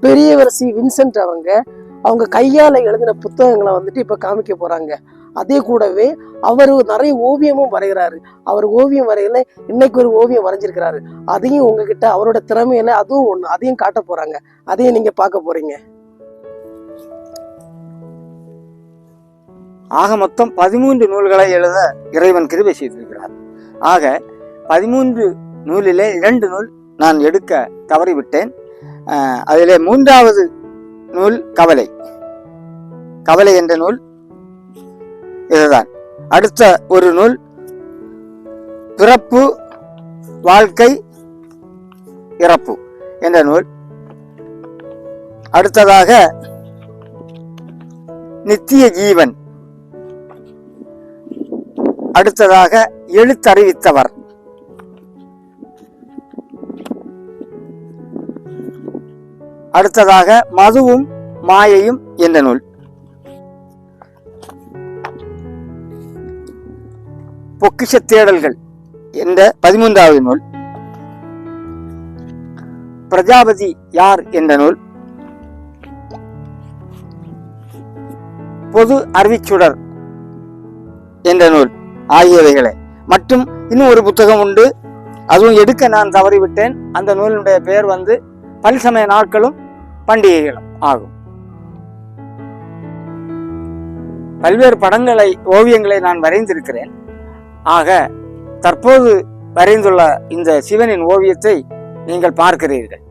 பெரியவர் C Vincent அவங்க அவங்க கையால் எழுதின புத்தகங்களை வந்துட்டு இப்போ காமிக்க போகிறாங்க அதே கூடவே அவர் நிறைய ஓவியமும் வரைகிறாரு. அவர் ஓவியம் வரையில இன்னைக்கு ஒரு ஓவியம் வரைஞ்சிருக்கிறாரு. அதையும் உங்ககிட்ட அவரோட திறமையில அதுவும் ஒன்று அதையும் காட்ட போறாங்க. அதையும் நீங்க பார்க்க போறீங்க. ஆக மொத்தம் பதிமூன்று நூல்களை எழுத இறைவன் கிருபை செய்திருக்கிறார். ஆக பதிமூன்று நூலிலே இரண்டு நூல் நான் எடுக்க தவறிவிட்டேன். அதிலே மூன்றாவது நூல் கவலை. கவலை என்ற நூல் இதுதான். அடுத்த ஒரு நூல் பிறப்பு வாழ்க்கை இறப்பு என்ற நூல். அடுத்ததாக நித்திய ஜீவன். அடுத்ததாக எழுத்தறிவித்தவர். அடுத்ததாக மதுவும் மாயையும் என்ற நூல். பொக்கிஷ தேடல்கள் என்ற பதிமூன்றாவது நூல். பிரஜாபதி யார் என்ற நூல். பொது அறிவிச்சுடர் என்ற நூல் ஆகியவைகளை. மற்றும் இன்னும் ஒரு புத்தகம் உண்டு. அதுவும் எடுக்க நான் தவறிவிட்டேன். அந்த நூலினுடைய பெயர் வந்து பல் சமய நாட்களும் பண்டிகைகளும் ஆகும். பல்வேறு படங்களை ஓவியங்களை நான் வரைந்திருக்கிறேன். ஆக தற்போது வரைந்துள்ள இந்த சிவனின் ஓவியத்தை நீங்கள் பார்க்கிறீர்கள்.